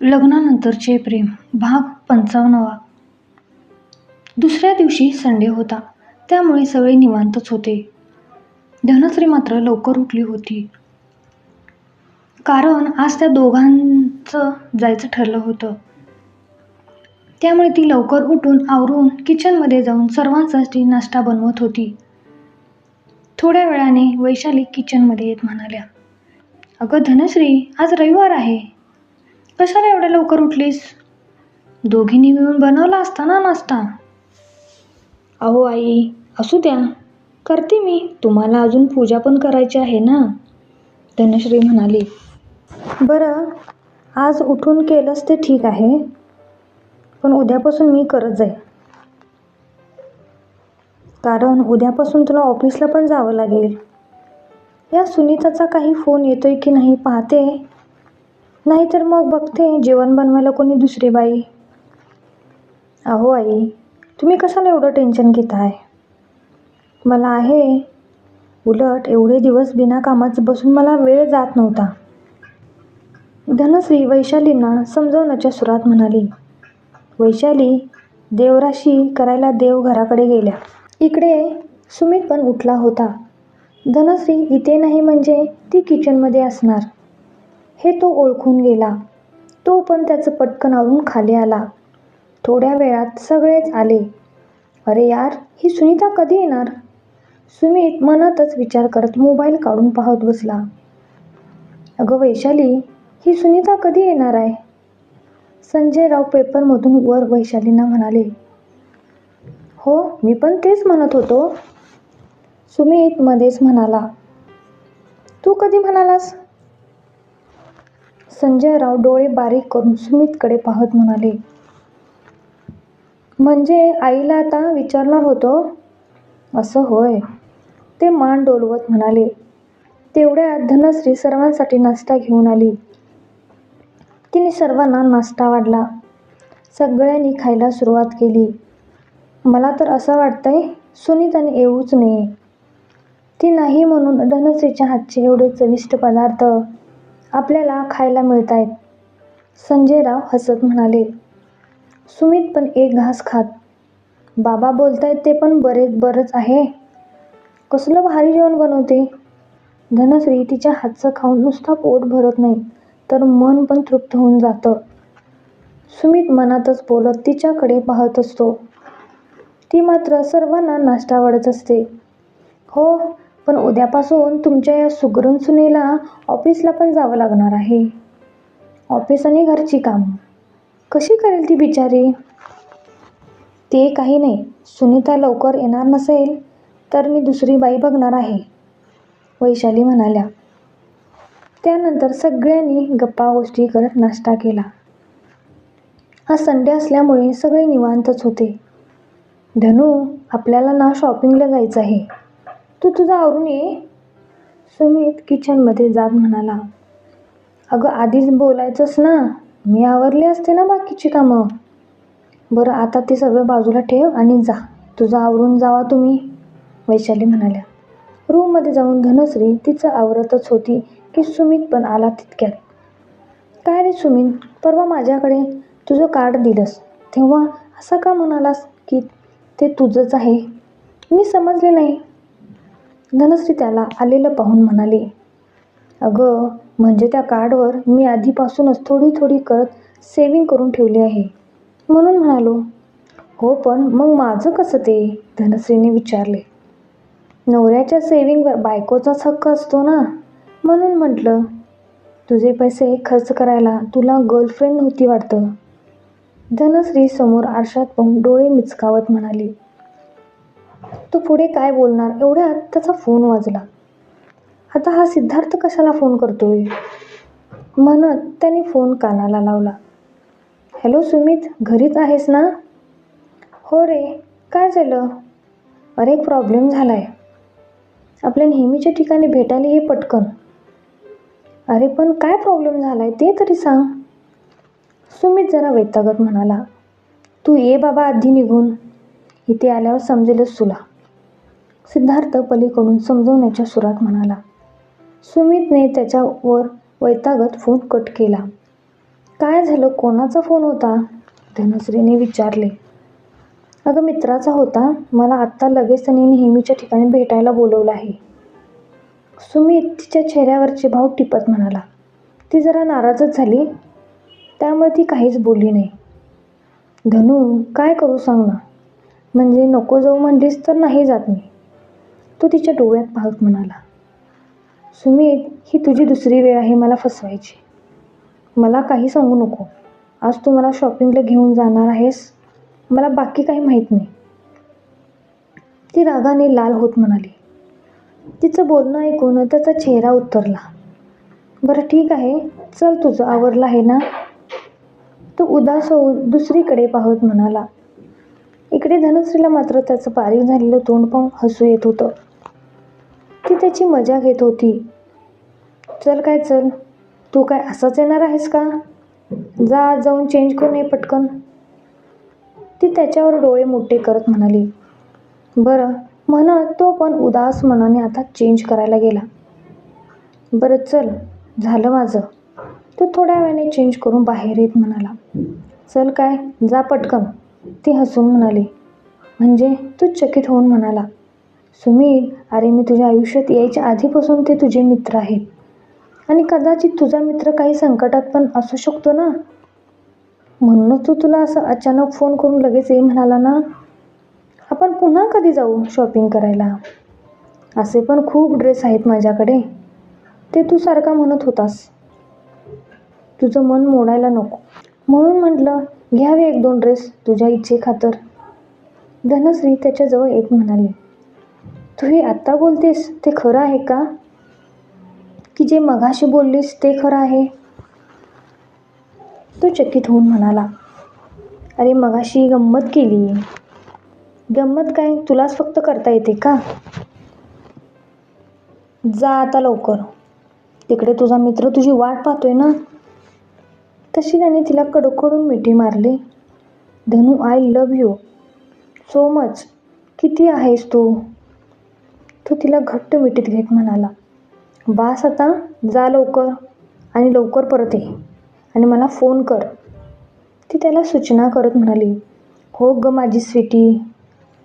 लग्नानंतरचे प्रेम भाग पंचावन्नवा. दुसऱ्या दिवशी संडे होता. त्यामुळे सगळे निवांतच होते. धनश्री मात्र लवकर उठली होती. कारण आज त्या दोघांचं जायचं ठरलं होतं. त्यामुळे ती लवकर उठून आवरून किचनमध्ये जाऊन सर्वांसाठी नाश्ता बनवत होती. थोड्या वेळाने वैशाली किचनमध्ये येत म्हणाल्या अगं धनश्री आज रविवार आहे. कशाला एवढ्या लवकर उठलीस? दोघींनी मिळून बनवला असता ना नाश्ता? अहो आई असू द्या. करते मी. तुम्हाला अजून पूजा पण करायची आहे ना? धनश्री म्हणाली. बरं आज उठून केलंच ते ठीक आहे. पण उद्यापासून मी करत जाईल कारण उद्यापासून तुला ऑफिसला पण जावं लागेल. या सुनीताचा काही फोन येतोय की नाही पाहते. नाहीतर मग बघते. जेवण बनवायला कोणी दुसरी बाई? अहो आई तुम्ही कशाला एवढं टेन्शन घेताय? मला आहे. उलट एवढे दिवस बिना कामाचं बसून मला वेळ जात नव्हता. धनश्री वैशालींना समजवण्याच्या सुरात म्हणाली वैशाली देवराशी करायला देव घराकडे गेल्या इकडे सुमित पण उठला होता. धनश्री इथे नाही म्हणजे ती किचनमध्ये असणार. हे तो ओळखून गेला. तो पण त्याचं पटकन आवरून खाली आला. थोड्या वेळात सगळेच आले. अरे यार ही सुनीता कधी येणार? सुमित मनातच विचार करत मोबाईल काढून पाहत बसला. अगं वैशाली ही सुनीता कधी येणार आहे? संजयराव पेपरमधून वर वैशालींना म्हणाले. हो मी पण तेच म्हणत होतो. सुमित मध्येच म्हणाला. तू कधी म्हणालास? संजयराव डोळे बारीक करून सुमितकडे पाहत म्हणाले म्हणजे आईला आता विचारणार होतो? असं होय ते मान डोलवत म्हणाले. तेवढ्यात धनश्री सर्वांसाठी नाश्ता घेऊन आली. तिने सर्वांना नाश्ता वाढला. सगळ्यांनी खायला सुरुवात केली. मला तर असं वाटतंय सुनीताने येऊच नये. ती नाही म्हणून धनश्रीच्या हातचे एवढे चविष्ट पदार्थ आपल्याला खायला मिळत आहेत संजयराव हसत म्हणाले सुमित पण एक घास खात. बाबा बोलतायत ते पण बरेच बरंच आहे. कसलं भारी जेवण बनवते? धनश्री तिच्या हातचं खाऊन नुसता पोट भरत नाही तर मन पण तृप्त होऊन जातं. सुमित मनातच बोलत तिच्याकडे पाहत असतो. ती मात्र सर्वांना नाश्ता आवडत असते. हो पण उद्यापासून तुमच्या या सुगरण सुनेला ऑफिसला पण जावं लागणार आहे. ऑफिस आणि घरची कामं. कशी करेल ती बिचारी? ते काही नाही. सुनीता लवकर येणार नसेल तर मी दुसरी बाई बघणार आहे. वैशाली म्हणाल्या. त्यानंतर सगळ्यांनी गप्पा गोष्टी करत नाश्ता केला. हा संडे असल्यामुळे सगळे निवांतच होते. धनू आपल्याला ना शॉपिंगला जायचं आहे. तू तुझं आवरून ये. सुमित किचनमध्ये जात म्हणाला. अगं आधीच बोलायचंच ना. मी आवरले असते ना बाकीची कामं. बरं आता ते सगळं बाजूला ठेव आणि जा. तुझं आवरून जावा तुम्ही वैशाली म्हणाल्या. रूममध्ये जाऊन धनश्री तिचं आवरतच होती की सुमित पण आला तितक्यात. काय रे सुमित? परवा माझ्याकडे तुझं कार्ड दिलंस. तेव्हा असं का म्हणालास की ते तुझंच आहे? मी समजले नाही. धनश्री त्याला आलेलं पाहून म्हणाली अगं म्हणजे त्या कार्डवर मी आधीपासूनच थोडी थोडी करत सेविंग करून ठेवली आहे. म्हणून म्हणालो हो पण मग माझं कसं ते? धनश्रीने विचारले. नवऱ्याच्या सेविंगवर बायकोचाच हक्क असतो ना? म्हणून म्हटलं तुझे पैसे खर्च करायला तुला गर्लफ्रेंड नव्हती वाटतं. धनश्री समोर आरशात पाहून डोळे मिचकावत म्हणाली तो पुढे काय बोलणार? एवढ्यात त्याचा फोन वाजला. आता हा सिद्धार्थ कशाला फोन करतोय? म्हणत त्याने फोन कानाला लावला. हॅलो सुमित घरीच आहेस ना? हो रे काय झालं? अरे एक प्रॉब्लेम झाला आहे आपल्या नेहमीच्या ठिकाणी भेटायला ये पटकन. अरे पण काय प्रॉब्लेम झाला आहे ते तरी सांग. सुमित जरा वैतागत म्हणाला. तू ये बाबा आधी निघून. इथे आल्यावर समजेलच तुला. सिद्धार्थ पलीकडून समजवण्याच्या सुरात म्हणाला. सुमितने त्याच्यावर वैतागत फोन कट केला. काय झालं? कोणाचा फोन होता? धनश्रीने विचारले. अगं मित्राचा होता. मला आत्ता लगेच त्यांनी नेहमीच्या ठिकाणी भेटायला बोलवलं आहे. सुमित तिच्या चेहऱ्यावरचे भाव टिपत म्हणाला. ती जरा नाराजच झाली. त्यामुळे ती काहीच बोलली नाही. धनू काय करू सांग ना? म्हणजे नको जाऊ म्हणलीस तर नाही जात मी. तो तिच्या डोळ्यात पाहत म्हणाला सुमित ही तुझी दुसरी वेळ आहे मला फसवायची. मला काही सांगू नको. आज तू मला शॉपिंगला घेऊन जाणार आहेस. मला बाकी काही माहीत नाही. ती रागाने लाल होत म्हणाली. तिचं बोलणं ऐकून त्याचा चेहरा उतरला. बरं ठीक आहे. चल तुझं आवरलं आहे ना? तो उदास होऊन दुसरीकडे पाहत म्हणाला. इकडे धनश्रीला मात्र त्याचं बारीक झालेलं तोंड पाहून हसू येत होतं. त्याची मजा घेत होती. चल काय चल? तू काय असंच येणार आहेस का? जा जाऊन चेंज करून ये पटकन. ती त्याच्यावर डोळे मोठे करत म्हणाली. बरं म्हणत तो पण उदास मनाने आता चेंज करायला गेला. बरं चल झालं माझं. तो थोड्या वेळाने चेंज करून बाहेर येत म्हणाला. चल काय जा पटकन. ती हसून म्हणाली. म्हणजे? तू चकित होऊन म्हणाला. सुमित अरे मी तुझ्या आयुष्यात यायच्या आधीपासून ते तुझे मित्र आहेत. आणि कदाचित तुझा मित्र काही संकटात पण असू शकतो ना? म्हणूनच तू तुला असं अचानक फोन करून लगेच ये म्हणाला ना? आपण पुन्हा कधी जाऊ शॉपिंग करायला? असे पण खूप ड्रेस आहेत माझ्याकडे. ते तू सारखा म्हणत होतास. तुझं मन मोडायला नको. म्हणून म्हटलं घ्यावे एक दोन ड्रेस तुझ्या इच्छे खातर धनश्री त्याच्याजवळ येत म्हणाली. तू हे आत्ता बोलतेस? ते खरं आहे का? की जे मघाशी बोललीस ते खरं आहे? तो चकित होऊन म्हणाला अरे मगाशी गंमत केली. गंमत काय? तुलाच फक्त करता येते का? जा आता लवकर. तिकडे तुझा मित्र तुझी वाट पाहतोय ना? तशी त्याने तिला कडकडून मिठी मारली. Dhanu I love you. So much. किती आहेस तू? तो तिला घट्ट मिठीत घेत म्हणाला बास आता जा लवकर आणि लवकर परत ये आणि मला फोन कर. ती त्याला सूचना करत म्हणाली हो ग माझी स्वीटी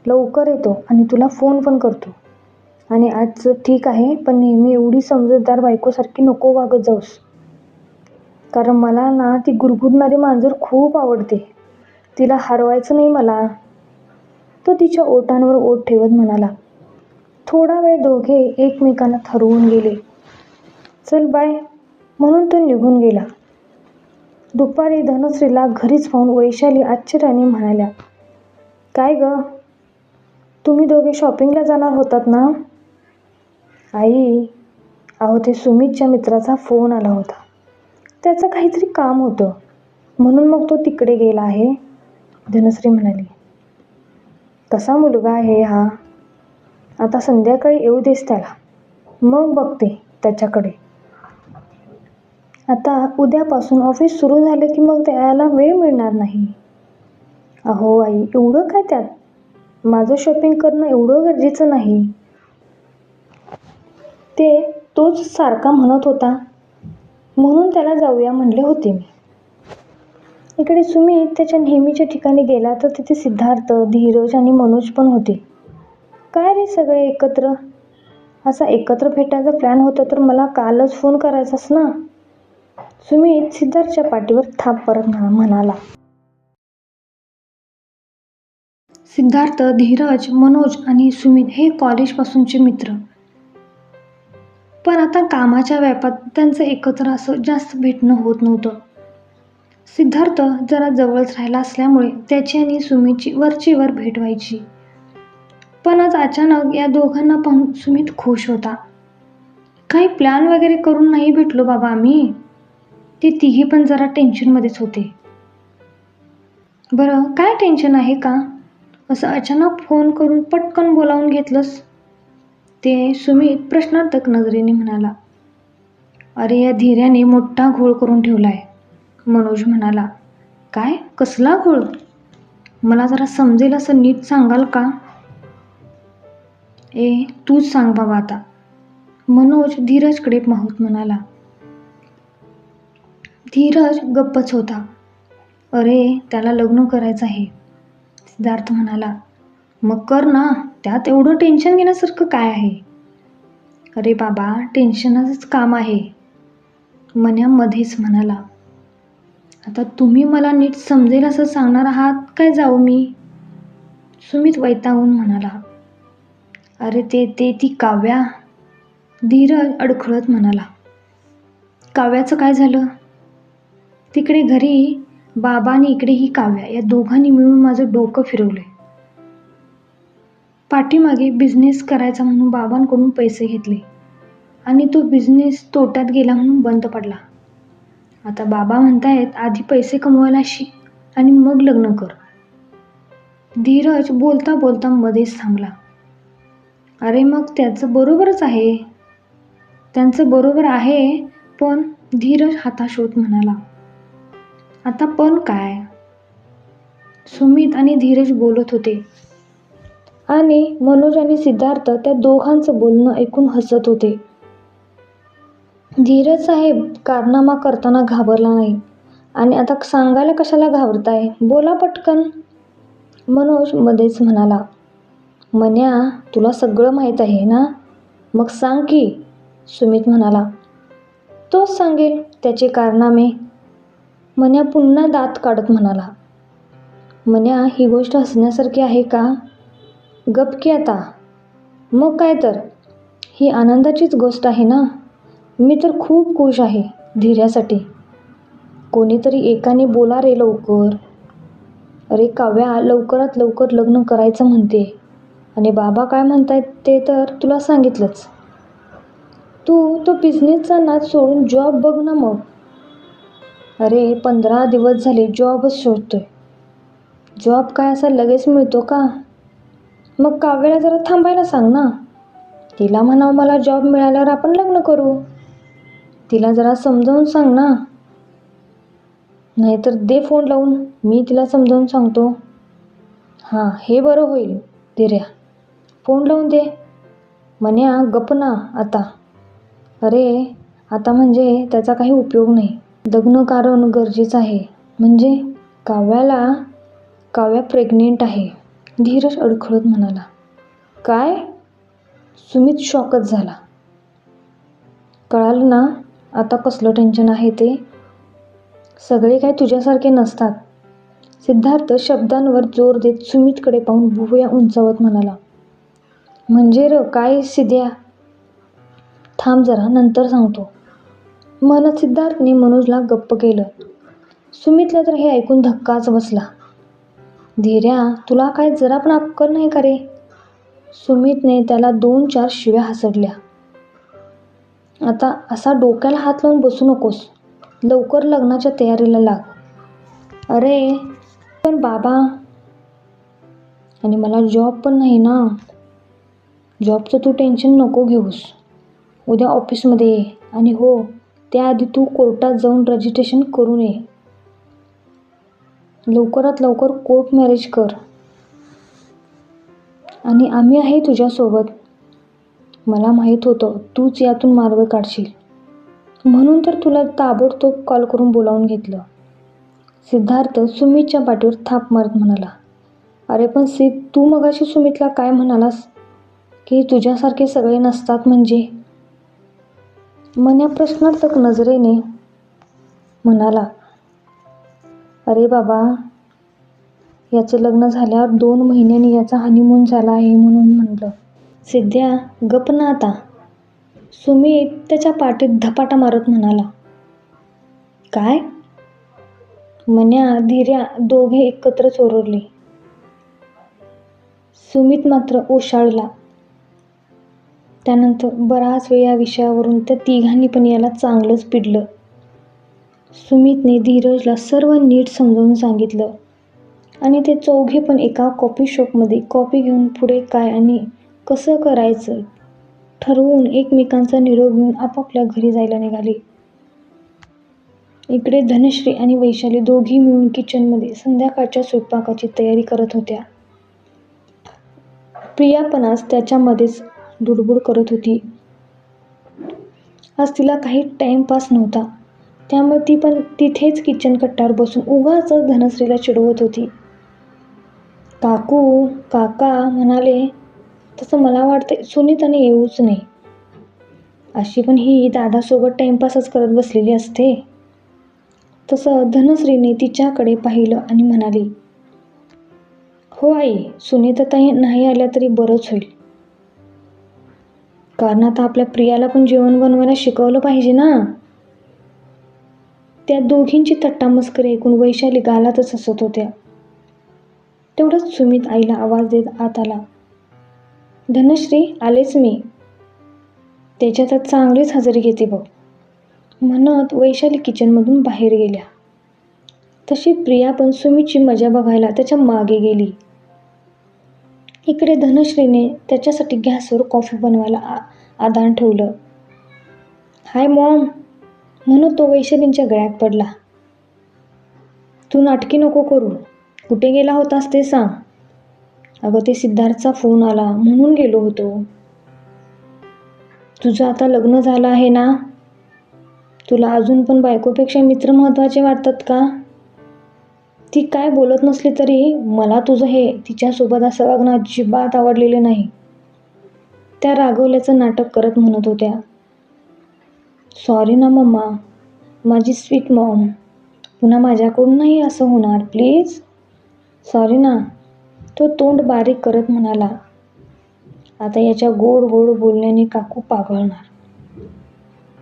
लवकर येतो आणि तुला फोन पण करतो. आणि आजचं ठीक आहे पण नेहमी एवढी समजूतदार बायकोसारखी नको वागत जाऊस. कारण मला ना ती गुरगुरणारी मांजर खूप आवडते. तिला हरवायचं नाही मला. तो तिच्या ओटांवर ओट ठेवत म्हणाला थोडा वेळ दोघे एकमेकांना थरवून गेले. चल बाय म्हणून तो निघून गेला. दुपारी धनश्रीला घरीच पाहून वैशाली आश्चर्याने म्हणाल्या काय ग? तुम्ही दोघे शॉपिंगला जाणार होतात ना? आई अहो ते सुमितच्या मित्राचा फोन आला होता. त्याचं काहीतरी काम होतं. म्हणून मग तो तिकडे गेला आहे. धनश्री म्हणाली कसा मुलगा आहे हा? आता संध्याकाळी येऊ देस त्याला. मग बघते त्याच्याकडे. आता उद्यापासून ऑफिस सुरू झालं की मग त्याला वेळ मिळणार नाही. अहो आई एवढं काय त्यात? माझं शॉपिंग करणं एवढं गरजेचं नाही. ते तोच सारखा म्हणत होता. म्हणून त्याला जाऊया म्हणले होते मी. इकडे सुमित त्याच्या नेहमीच्या ठिकाणी गेला तर तिथे सिद्धार्थ धीरज आणि मनोज पण होते. काय रे सगळे एकत्र? असा एकत्र भेटायचा प्लॅन होता तर मला कालच फोन करायचास ना? सुमित सिद्धार्थच्या पाठीवर थाप परत म्हणाला. सिद्धार्थ धीरज मनोज आणि सुमित हे कॉलेजपासूनचे मित्र. पण आता कामाच्या व्यापात त्यांचं एकत्र असं जास्त भेटणं होत नव्हतं. सिद्धार्थ जरा जवळच राहिला असल्यामुळे त्याची आणि सुमितची वरची वर भेट व्हायची. पण आज अचानक या दोघांना पाहून सुमित खुश होता. काही प्लॅन वगैरे करून नाही भेटलो बाबा आम्ही. ते तिघी पण जरा टेन्शनमध्येच होते. बरं काय टेन्शन आहे का? असं अचानक फोन करून पटकन बोलावून घेतलंस? ते सुमित प्रश्नार्थक नजरेने म्हणाला. अरे या धीर्याने मोठा घोळ करून ठेवलाय मनोज म्हणाला. काय? कसला घोळ? मला जरा समजेल असं नीट सांगाल का? ए तूच सांग बाबा आता. मनोज धीरजकडे पाहत म्हणाला. धीरज गप्पच होता. अरे त्याला लग्न करायचं आहे. सिद्धार्थ म्हणाला मग कर ना त्यात एवढं टेन्शन घेण्यासारखं काय आहे? अरे बाबा टेन्शनच काम आहे. मन्यामध्येच म्हणाला आता तुम्ही मला नीट समजेल असं सांगणार आहात काय जाऊ मी? सुमित वैतागून म्हणाला अरे ते ते ती काव्या. धीरज अडखळत म्हणाला काव्याचं काय झालं? तिकडे घरी बाबा आणि इकडे ही काव्या या दोघांनी मिळून माझं डोकं फिरवलंय. पाठीमागे बिझनेस करायचा म्हणून बाबांकडून पैसे घेतले आणि तो बिझनेस तोट्यात गेला म्हणून बंद पडला. आता बाबा म्हणतायत आधी पैसे कमवायला शिक आणि मग लग्न कर. धीरज बोलता बोलता मध्येच थांबला. अरे मग त्याचं बरोबरच आहे. त्यांचं बरोबर आहे पण धीरज हाताशोत म्हणाला. आता पण काय? सुमित आणि धीरज बोलत होते. आणि मनोज आणि सिद्धार्थ त्या दोघांचं बोलणं ऐकून हसत होते. धीरज साहेब कारनामा करताना घाबरला नाही. आणि आता सांगायला कशाला घाबरताय? बोला पटकन. मनोज मध्येच म्हणाला. म्हण्या तुला सगळं माहीत आहे ना? मग सांग की सुमित म्हणाला. तोच सांगेल त्याचे कारनामे. म्हण्या पुन्हा दात काढत म्हणाला. म्हण्या ही गोष्ट हसण्यासारखी आहे का? गप की आता. मग काय तर. ही आनंदाचीच गोष्ट आहे ना? मी तर खूप खुश आहे धीर्यासाठी. कोणीतरी एकाने बोला रे लवकर. अरे काव्या लवकरात लवकर लग्न करायचं म्हणते. आणि बाबा काय म्हणतायत ते तर तुला सांगितलंच. तू तो बिझनेसचा नाच सोडून जॉब बघ ना मग. अरे पंधरा दिवस झाले जॉबच शोधतोय. जॉब काय असा लगेच मिळतो का? मग काव्याला जरा थांबायला सांग ना. तिला म्हणावं मला जॉब मिळाल्यावर आपण लग्न करू. तिला जरा समजावून सांग ना. नाहीतर दे फोन लावून मी तिला समजावून सांगतो. हां हे बरं होईल धीर्या फोन लावून दे. म्हण्या गप ना आता. अरे आता म्हणजे त्याचा काही उपयोग नाही. लग्न कारण गरजेचं आहे. म्हणजे? काव्याला काव्या प्रेग्नेंट आहे. धीरज अडखळत म्हणाला. काय? सुमित शॉकच झाला. कळालं ना आता कसलं टेन्शन आहे ते? सगळे काय तुझ्यासारखे नसतात. सिद्धार्थ शब्दांवर जोर देत सुमितकडे पाहून भुवया उंचावत म्हणाला. म्हणजे र काय सिद्ध्या थांब जरा नंतर सांगतो. म्हणत सिद्धार्थने मनोजला गप्प केलं. सुमितला तर हे ऐकून धक्काच बसला. धीर्या तुला काय जरा पण अक्कल नाही का रे? सुमितने त्याला दोन चार शिव्या हसडल्या आता असा डोक्याला हात लावून बसू नकोस. लवकर लग्नाच्या तयारीला लाग. अरे पण बाबा आणि मला जॉब पण नाही ना. जॉबचं तू टेन्शन नको घेऊस. उद्या ऑफिसमध्ये ये. आणि हो त्याआधी तू कोर्टात जाऊन रजिस्ट्रेशन करून ये. लवकरात लवकर कोर्ट मॅरेज कर. आणि आम्ही आहे तुझ्यासोबत. मला माहीत होतं तूच यातून मार्ग काढशील. म्हणून तर तुला ताबडतोब कॉल करून बोलावून घेतलं. सिद्धार्थ सुमितच्या पाठीवर थाप मारत म्हणाला अरे पण सिद्ध तू मगाशी सुमितला काय म्हणालास? की तुझ्यासारखे सगळे नसतात म्हणजे? मन्या प्रश्नार्थक नजरेने म्हणाला अरे बाबा याचं लग्न झाल्यावर दोन महिन्यांनी याचा हनीमून झाला आहे म्हणून म्हणलं सिद्ध्या गप ना आता. सुमित त्याच्या पाठीत धपाटा मारत म्हणाला काय? मन्या धीर्या दोघे एकत्र चोरडले. सुमित मात्र ओशाळला. त्यानंतर बराच वेळ या विषयावरून त्या तिघांनी पण याला चांगलंच पिडलं. सुमितने धीरजला सर्व नीट समजावून सांगितलं. आणि ते चौघे पण एका कॉफी शॉपमध्ये कॉफी घेऊन पुढे काय आणि कसं करायचं ठरवून एकमेकांचा निरोप घेऊन आपापल्या घरी जायला निघाले. इकडे धनश्री आणि वैशाली दोघी मिळून किचनमध्ये संध्याकाळच्या स्वयंपाकाची तयारी करत होत्या. प्रियापणास त्याच्यामध्येच दुडबुड करत होती. आज तिला काही टाईमपास नव्हता. त्यामुळे ती पण तिथेच किचन कट्ट्यावर बसून उगाच धनश्रीला चिडवत होती. काकू काका म्हणाले तसं मला वाटतं सुनीताने येऊच नाही. अशी पण ही दादासोबत टाईमपासच करत बसलेली असते. तसं धनश्रीने तिच्याकडे पाहिलं आणि म्हणाली हो आई सुनीताताई नाही आल्या तरी बरंच होईल. कारण आता आपल्या प्रियाला पण जेवण बनवायला शिकवलं पाहिजे ना. त्या दोघींची तट्टामस्करी ऐकून वैशाली गालातच हसत होत्या. तेवढंच सुमित आईला आवाज देत आत आला. धनश्री आलेच मी. त्याच्यात चांगलीच हजेरी घेते बघ. म्हणत वैशाली किचनमधून बाहेर गेल्या. तशी प्रिया पण सुमीची मजा बघायला त्याच्यामागे गेली. इकडे धनश्रीने त्याच्यासाठी गॅसवर कॉफी बनवायला आ आदान ठेवलं. हाय मॉम म्हणून तो वैशालींच्या गळ्यात पडला. तू नाटकी नको करू. कुठे गेला होतास ते सांग. अगं ते सिद्धार्थचा फोन आला. म्हणून गेलो होतो. तुझं आता लग्न झालं आहे ना? तुला अजून पण बायकोपेक्षा मित्र महत्त्वाचे वाटतात का? ती काय बोलत नसली तरी मला तुझं हे तिच्यासोबत असं वागणं अजिबात आवडलेलं नाही. त्या रागवल्याचं नाटक करत म्हणत होत्या. सॉरी ना मम्मा. माझी स्वीट मॉम पुन्हा माझ्याकडून नाही असं होणार प्लीज सॉरी ना. तो तोंड बारीक करत म्हणाला. आता याच्या गोड गोड बोलण्याने काकू पागळणार.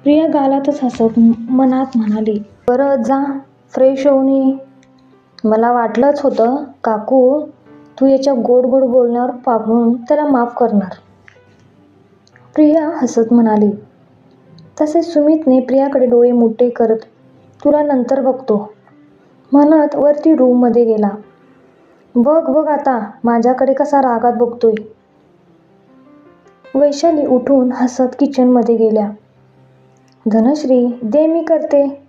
प्रिया गालातच हसत मनात म्हणाली बरं जा. फ्रेश होऊन ये. मला वाटलंच होतं काकू तू याच्या गोड गोड बोलण्यावर पाहून त्याला माफ करणार. प्रिया हसत म्हणाली. तसेच सुमितने प्रियाकडे डोळे मोठे करत तुला नंतर बघतो. म्हणत वरती रूममध्ये गेला. बघ बघ आता माझ्याकडे कसा रागात बघतोय. वैशाली उठून हसत किचनमध्ये गेल्या. धनश्री दे मी करते.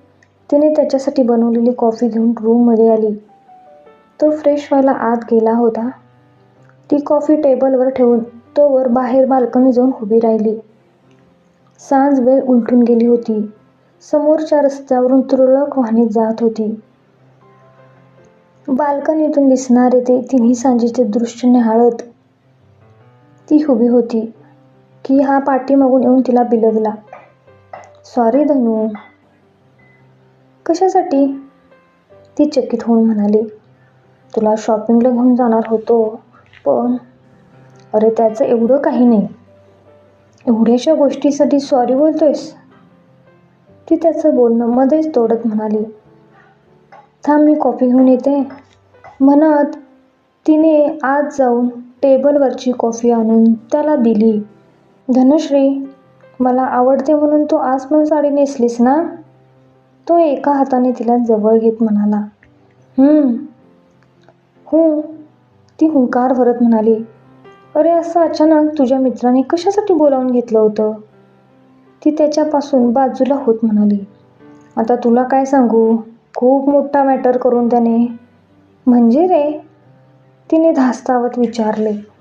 तिने त्याच्यासाठी बनवलेली कॉफी घेऊन रूममध्ये आली. तो फ्रेश व्हायला आत गेला होता. ती कॉफी टेबलवर ठेवून तो वर बाहेर बाल्कनी जाऊन उभी राहिली. सांज वेळ उलटून गेली होती. समोरच्या रस्त्यावरून तुरळक वाहने जात होती. बाल्कनीतून दिसणारे ते तिन्ही सांजेचे दृश्य निहाळत ती उभी होती की हा पाठीमागून येऊन तिला बिलगला सॉरी धनू. कशासाठी? ती चकित होऊन म्हणाली तुला शॉपिंगला घेऊन जाणार होतो पण अरे त्याचं एवढं काही नाही. एवढ्याशा गोष्टीसाठी सॉरी बोलतोयस. ती त्याचं बोलणं मध्येच तोडत म्हणाली थांब मी कॉफी घेऊन येते. म्हणत तिने आज जाऊन टेबलवरची कॉफी आणून त्याला दिली धनश्री मला आवडते म्हणून तू आज पण साडी नेसलीस ना? तो एका हाताने तिला जवळ घेत म्हणाला "हं." हो. ती हुंकार भरत म्हणाली अरे असं अचानक तुझ्या मित्राने कशासाठी बोलावून घेतलं होतं? ती त्याच्यापासून बाजूला होत म्हणाली आता तुला काय सांगू? खूप मोठा मॅटर करून त्याने. म्हणजे रे? तिने धास्तावत विचारले.